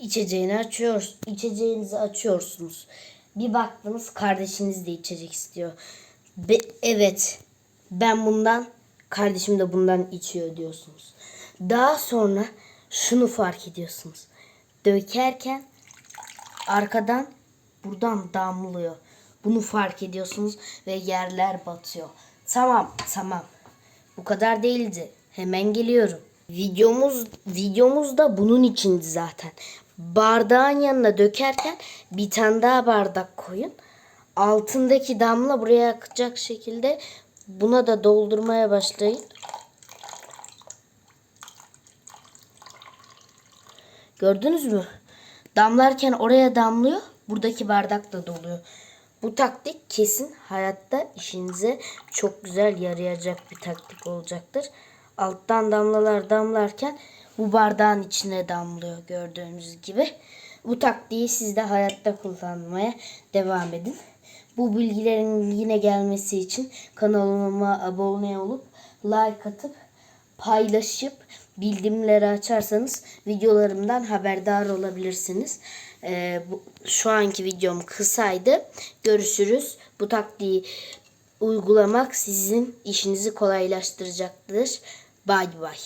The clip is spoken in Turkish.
içeceğini açıyoruz. İçeceğinizi açıyorsunuz. Bir baktınız kardeşiniz de içecek istiyor. Be- evet ben bundan kardeşim de bundan içiyor diyorsunuz. Daha sonra şunu fark ediyorsunuz. Dökerken arkadan buradan damlıyor. Bunu fark ediyorsunuz ve yerler batıyor. Tamam tamam. Bu kadar değildi. Hemen geliyorum. Videomuz videomuz da bunun içindi zaten. Bardağın yanına dökerken bir tane daha bardak koyun. Altındaki damla buraya akacak şekilde buna da doldurmaya başlayın. Gördünüz mü? Damlarken oraya damlıyor. Buradaki bardak da doluyor. Bu taktik kesin hayatta işinize çok güzel yarayacak bir taktik olacaktır. Alttan damlalar damlarken bu bardağın içine damlıyor gördüğünüz gibi. Bu taktiği siz de hayatta kullanmaya devam edin. Bu bilgilerin yine gelmesi için kanalıma abone olup like atıp paylaşıp bildirimleri açarsanız videolarımdan haberdar olabilirsiniz. Ee, bu, şu anki videom kısaydı. Görüşürüz. Bu taktiği uygulamak sizin işinizi kolaylaştıracaktır. Bay bay.